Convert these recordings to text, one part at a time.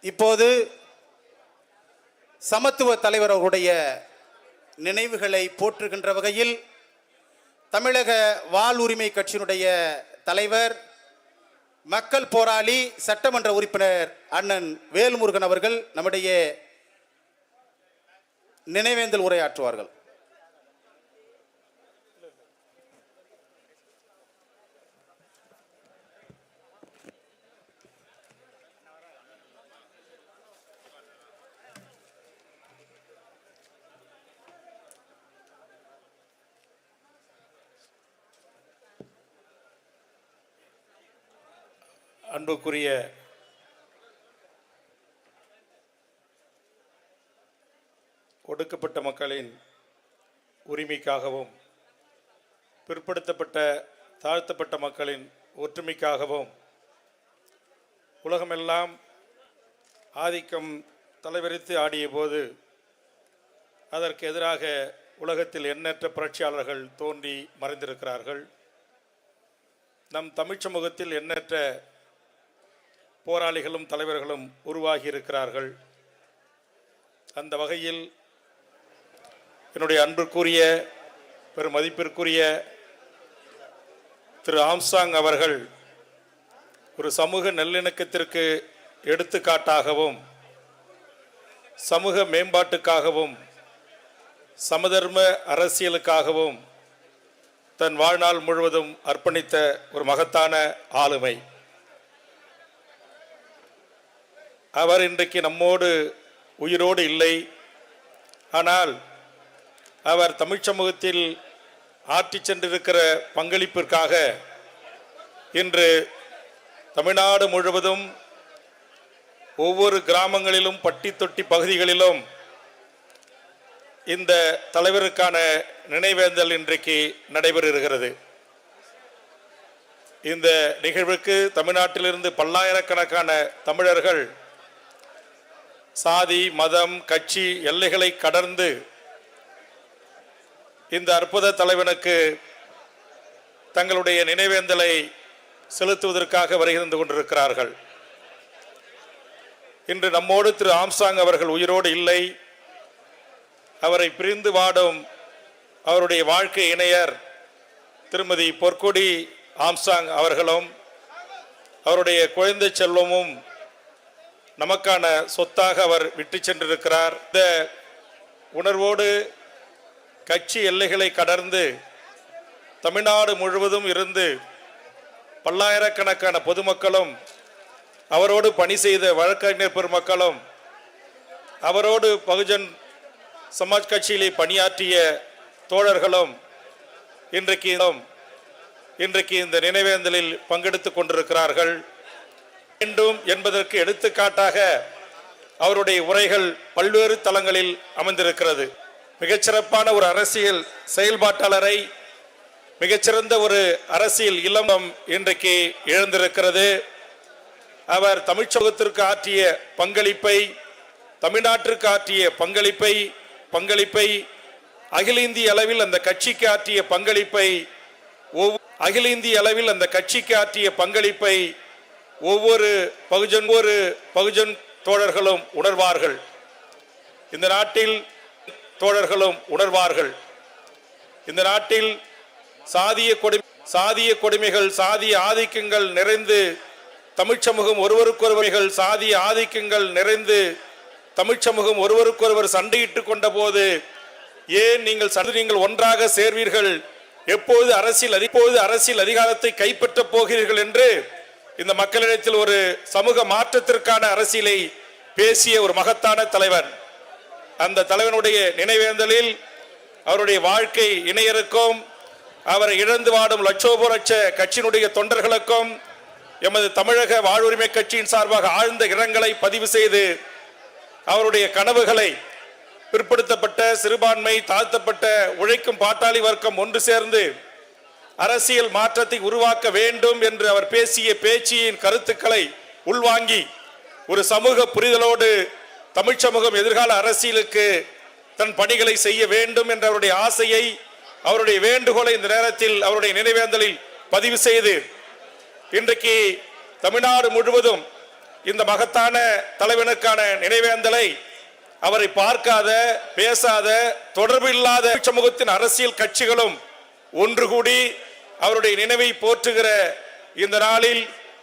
இப்போது சமத்துவ தலைவர் அவருடைய நினைவுகளை போற்றுகின்ற வகையில் தமிழக வாழ் உரிமை கட்சியினுடைய தலைவர் மக்கள் போராளி சட்டமன்ற உறுப்பினர் அண்ணன் வேல்முருகன் அவர்கள் நம்முடைய நினைவேந்தல் உரையாற்றுவார்கள். அன்புக்குரிய ஒடுக்கப்பட்ட மக்களின் உரிமைக்காகவும் பிற்படுத்தப்பட்ட தாழ்த்தப்பட்ட மக்களின் ஒற்றுமைக்காகவும் உலகமெல்லாம் ஆதிக்கம் தலைவரித்து ஆடிய போது அதற்கு எதிராக உலகத்தில் எண்ணற்ற புரட்சியாளர்கள் தோன்றி மறைந்திருக்கிறார்கள். நம் தமிழ் சமூகத்தில் எண்ணற்ற போராளிகளும் தலைவர்களும் உருவாகி இருக்கிறார்கள் அந்த வகையில் என்னுடைய அன்பிற்குரிய பெரும் மதிப்பிற்குரிய திரு ஆம்சாங் அவர்கள் ஒரு சமூக நல்லிணக்கத்திற்கு எடுத்துக்காட்டாகவும் சமூக மேம்பாட்டுக்காகவும் சமதர்ம அரசியலுக்காகவும் தன் வாழ்நாள் முழுவதும் அர்ப்பணித்த ஒரு மகத்தான ஆளுமை. அவர் இன்றைக்கு நம்மோடு உயிரோடு இல்லை. ஆனால் அவர் தமிழ் சமூகத்தில் ஆற்றி சென்றிருக்கிற பங்களிப்பிற்காக இன்று தமிழ்நாடு முழுவதும் ஒவ்வொரு கிராமங்களிலும் பட்டி தொட்டி பகுதிகளிலும் இந்த தலைவருக்கான நினைவேந்தல் இன்றைக்கு நடைபெறுகிறது இந்த நிகழ்வுக்கு தமிழ்நாட்டிலிருந்து பல்லாயிரக்கணக்கான தமிழர்கள் சாதி மதம் கட்சி எல்லைகளை கடந்து இந்த அற்புத தலைவனுக்கு தங்களுடைய நினைவேந்தலை செலுத்துவதற்காக வருகிறந்து கொண்டிருக்கிறார்கள். இன்று நம்மோடு திரு ஆம்சாங் அவர்கள் உயிரோடு இல்லை. அவரை பிரிந்து வாடும் அவருடைய வாழ்க்கை இணையர் திருமதி பொற்கொடி ஆம்சாங் அவர்களும் அவருடைய குழந்தை செல்வமும் நமக்கான சொத்தாக அவர் விட்டு சென்றிருக்கிறார். இந்த உணர்வோடு கட்சி எல்லைகளை கடந்து தமிழ்நாடு முழுவதும் இருந்து பல்லாயிரக்கணக்கான பொதுமக்களும் அவரோடு பணி செய்த வழக்கறிஞர் பெருமக்களும் அவரோடு பகுஜன் சமாஜ் கட்சியிலே பணியாற்றிய தோழர்களும் இன்றைக்கு இன்றைக்கு இந்த நினைவேந்தலில் பங்கெடுத்துக் கொண்டிருக்கிறார்கள். வேண்டும் என்பதற்கு எடுத்துக்காட்டாக அவருடைய உரைகள் பல்வேறு தளங்களில் அமைந்திருக்கிறது. மிகச்சிறப்பான ஒரு அரசியல் செயல்பாட்டாளரை மிகச்சிறந்த ஒரு அரசியல் இளமம் இன்றைக்கு இழந்திருக்கிறது அவர் தமிழ்ச் சமூகத்திற்கு ஆற்றிய பங்களிப்பை தமிழ்நாட்டிற்கு ஆற்றிய பங்களிப்பை பங்களிப்பை அகில இந்திய அளவில் அந்த கட்சிக்கு ஆற்றிய பங்களிப்பை ஒவ்வொரு அகில இந்திய அளவில் அந்த கட்சிக்கு ஆற்றிய பங்களிப்பை ஒவ்வொரு பகுஜன் ஒரு பகுஜன் தோழர்களும் உணர்வார்கள். இந்த நாட்டில் தோழர்களும் உணர்வார்கள். இந்த நாட்டில் சாதிய கொடு சாதிய கொடுமைகள் சாதிய ஆதிக்கங்கள் நிறைந்து தமிழ் சமூகம் ஒருவருக்கொருவர்கள் சாதிய ஆதிக்கங்கள் நிறைந்து தமிழ் சமூகம் ஒருவருக்கொருவர் சண்டையிட்டு கொண்ட போது ஏன் நீங்கள் சண்டை நீங்கள் ஒன்றாக சேர்வீர்கள்? எப்போது அரசியல் எப்போது அரசியல் அதிகாரத்தை கைப்பற்றப் போகிறீர்கள் என்று இந்த மக்களிடத்தில் ஒரு சமூக மாற்றத்திற்கான அரசியலை பேசிய ஒரு மகத்தான தலைவர். அந்த தலைவனுடைய நினைவேந்தலில் அவருடைய வாழ்க்கை இணையருக்கும் அவரை இழந்து வாடும் லட்சோப லட்ச கட்சியினுடைய தொண்டர்களுக்கும் எமது தமிழக வாழ்வுரிமை கட்சியின் சார்பாக ஆழ்ந்த இரங்கலை பதிவு செய்து அவருடைய கனவுகளை பிற்படுத்தப்பட்ட சிறுபான்மை தாழ்த்தப்பட்ட உழைக்கும் பாட்டாளி வர்க்கம் ஒன்று சேர்ந்து அரசியல் மாற்றத்தை உருவாக்க வேண்டும் என்று அவர் பேசிய பேச்சியின் கருத்துக்களை உள்வாங்கி ஒரு சமூக புரிதலோடு தமிழ் சமூகம் எதிர்கால அரசியலுக்கு தன் பணிகளை செய்ய வேண்டும் என்ற அவருடைய ஆசையை அவருடைய வேண்டுகோளை இந்த நேரத்தில் அவருடைய நினைவேந்தலில் பதிவு செய்து இன்றைக்கு தமிழ்நாடு முழுவதும் இந்த மகத்தான தலைவனுக்கான நினைவேந்தலை அவரை பார்க்காத பேசாத தொடர்பு இல்லாத சமூகத்தின் அரசியல் கட்சிகளும் ஒன்று கூடி அவருடைய நினைவை போற்றுகிற இந்த நாளில்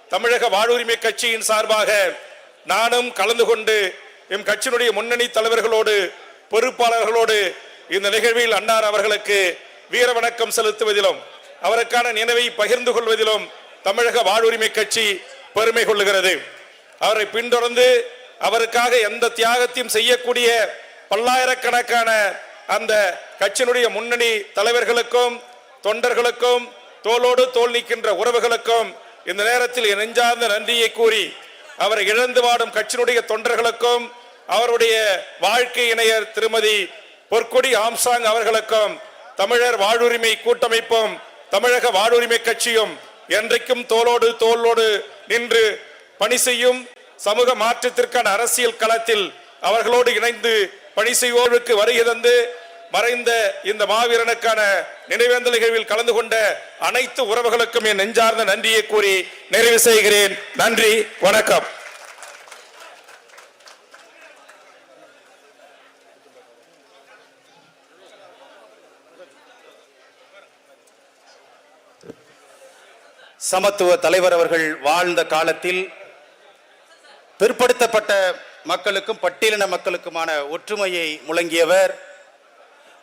தமிழக வாழ்வுரிமை கட்சியின் சார்பாக நானும் கலந்து கொண்டு எம் கட்சியினுடைய முன்னணி தலைவர்களோடு பொறுப்பாளர்களோடு இந்த நிகழ்வில் அன்னார் அவர்களுக்கு வீர வணக்கம் செலுத்துவதிலும் அவருக்கான நினைவை பகிர்ந்து கொள்வதிலும் தமிழக வாழ்வுரிமை கட்சி பெருமை கொள்ளுகிறது. அவரை பின்தொடர்ந்து அவருக்காக எந்த தியாகத்தையும் செய்யக்கூடிய பல்லாயிரக்கணக்கான அந்த கட்சியினுடைய முன்னணி தலைவர்களுக்கும் தொண்டர்களுக்கும் தோளோடு தோல் நிற்கின்ற உறவுகளுக்கும் இந்த நேரத்தில் நெஞ்சார்ந்த நன்றியை கூறி அவரை இழந்து வாடும் கட்சியினுடைய தொண்டர்களுக்கும் அவருடைய வாழ்க்கை இணையர் திருமதி பொற்கொடி ஆம்சாங் அவர்களுக்கும் தமிழர் வாழ்வுரிமை கூட்டமைப்பும் தமிழக வாழ்வுரிமை கட்சியும் என்றைக்கும் தோளோடு தோளோடு நின்று பணி செய்யும் சமூக மாற்றத்திற்கான அரசியல் களத்தில் அவர்களோடு இணைந்து பணி செய்வோருக்கு வருகை தந்து மறைந்த இந்த மாவீரனுக்கான நினைவேந்தல் நிகழ்வில் கலந்து கொண்ட அனைத்து உறவுகளுக்கும் என் நெஞ்சார்ந்த நன்றியை கூறி நிறைவு செய்கிறேன். நன்றி வணக்கம். சமத்துவ தலைவர் அவர்கள் வாழ்ந்த காலத்தில் பிற்படுத்தப்பட்ட மக்களுக்கும் பட்டியலின மக்களுக்குமான ஒற்றுமையை முழங்கியவர்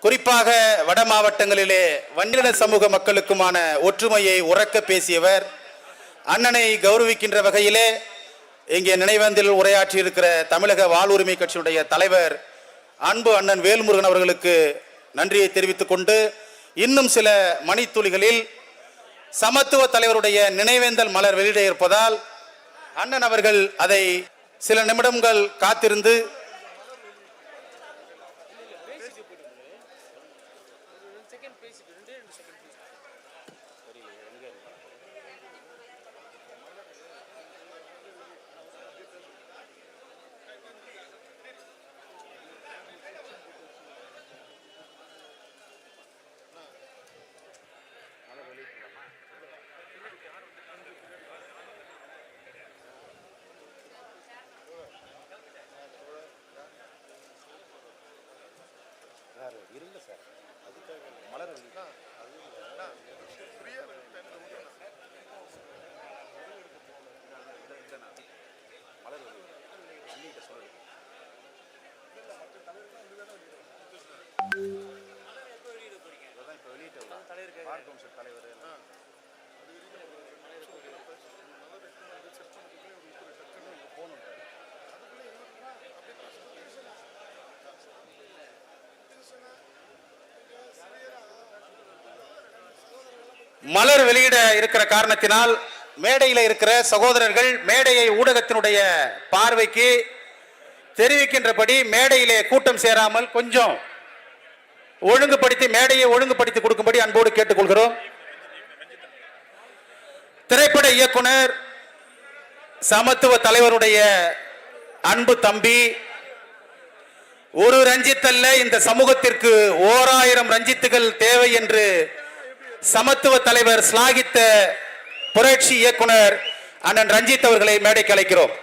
குறிப்பாக வட மாவட்டங்களிலே வன்னிட சமூக மக்களுக்குமான ஒற்றுமையை உறக்க பேசியவர் அண்ணனை கௌரவிக்கின்ற வகையிலே இங்கே நினைவேந்தில் உரையாற்றியிருக்கிற தமிழக வாழ்வுரிமை கட்சியுடைய தலைவர் அன்பு அண்ணன் வேல்முருகன் அவர்களுக்கு நன்றியை தெரிவித்துக் கொண்டு இன்னும் சில மணித்துளிகளில் சமத்துவ தலைவருடைய நினைவேந்தல் மலர் வெளியிட இருப்பதால் அண்ணன் அவர்கள் அதை சில நிமிடங்கள் காத்திருந்து மலர் வெளியிட இருக்கிற காரணத்தினால் மேடையில் இருக்கிற சகோதரர்கள் மேடையை ஊடகத்தினுடைய பார்வைக்கு தெரிவிக்கின்றபடி மேடையிலே கூட்டம் சேராமல் கொஞ்சம் ஒழுங்குபடுத்தி மேடையை ஒழுங்குபடுத்தி கொடுக்கும்படி அன்போடு கேட்டுக்கொள்கிறோம். திரைப்பட இயக்குனர் சமத்துவ தலைவருடைய அன்பு தம்பி ஒரு ரஞ்சித் அல்ல இந்த சமூகத்திற்கு ஓராயிரம் ரஞ்சித்துகள் தேவை என்று சமத்துவ தலைவர் ஸ்லாகித்த புரட்சி இயக்குனர் அண்ணன் ரஞ்சித் அவர்களை மேடைக்கு அழைக்கிறோம்.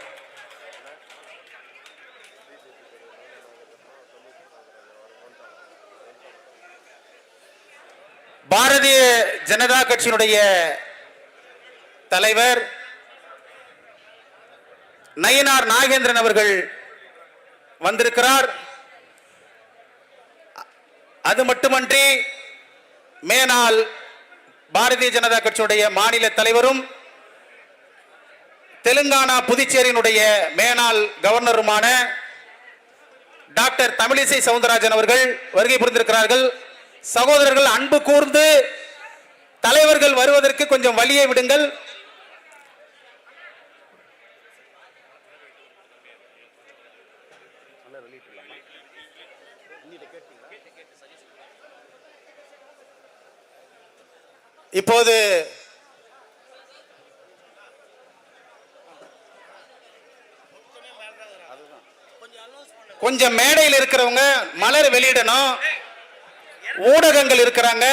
பாரதிய ஜனதா கட்சியினுடைய தலைவர் நயினார் நாகேந்திரன் அவர்கள் வந்திருக்கிறார். அது மட்டுமன்றி மேனால் பாரதிய ஜனதா கட்சியுடைய மாநில தலைவரும் தெலுங்கானா புதுச்சேரியினுடைய மேனாள் கவர்னருமான டாக்டர் தமிழிசை சவுந்தரராஜன் அவர்கள் வருகை புரிந்திருக்கிறார்கள். சகோதரர்கள் அன்பு கூர்ந்து தலைவர்கள் வருவதற்கு கொஞ்சம் வழியை விடுங்கள். இப்போது கொஞ்சம் மேடையில் இருக்கிறவங்க மலர் வெளியிடணும். ஊடகங்கள் இருக்கிறாங்க.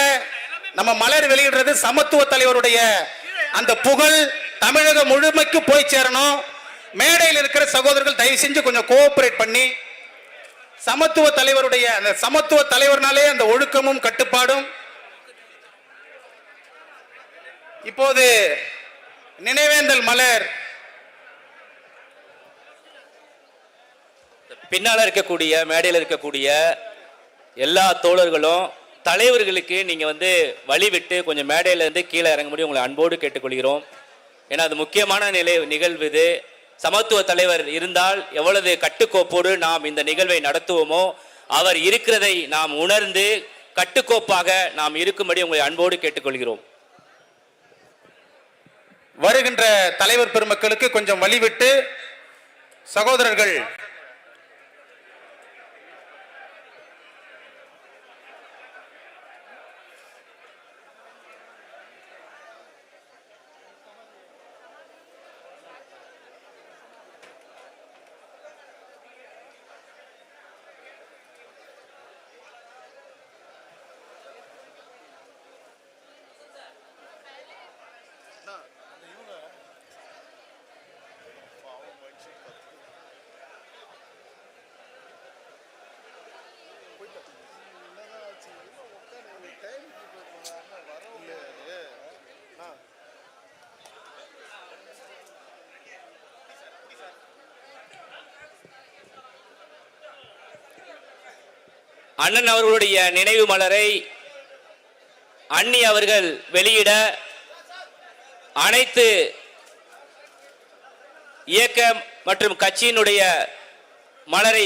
நம்ம மலர் வெளியிடுறது சமத்துவ தலைவருடைய அந்த புகழ் தமிழக முழுமைக்கு போய் சேரணும். மேடையில் இருக்கிற சகோதரர்கள் தயவு செஞ்சு கொஞ்சம் கோஆபரேட் பண்ணி சமத்துவ தலைவருடைய அந்த சமத்துவ தலைவர்னாலே அந்த ஒழுக்கமும் கட்டுப்பாடும் இப்போது நினைவேந்தல் மலர். பின்னால் இருக்கக்கூடிய மேடையில் இருக்கக்கூடிய எல்லா தோழர்களும் தலைவர்களுக்கு நீங்கள் வந்து வழி விட்டு கொஞ்சம் மேடையிலேருந்து கீழே கீழே இறங்கும்படி உங்களை அன்போடு கேட்டுக்கொள்கிறோம். ஏன்னா அது முக்கியமான நிலை நிகழ்வு இது. சமத்துவ தலைவர் இருந்தால் எவ்வளவு கட்டுக்கோப்போடு நாம் இந்த நிகழ்வை நடத்துவோமோ அவர் இருக்கிறதை நாம் உணர்ந்து கட்டுக்கோப்பாக நாம் இருக்கும்படி உங்களை அன்போடு கேட்டுக்கொள்கிறோம். வருகின்ற தலைவர் பெருமக்களுக்கு கொஞ்சம் வழிவிட்டு சகோதரர்கள் அண்ணன் அவர்களுடைய நினைவு மலரை அண்ணி அவர்கள் வெளியிட அனைத்து இயக்க மற்றும் கட்சியினுடைய மலரை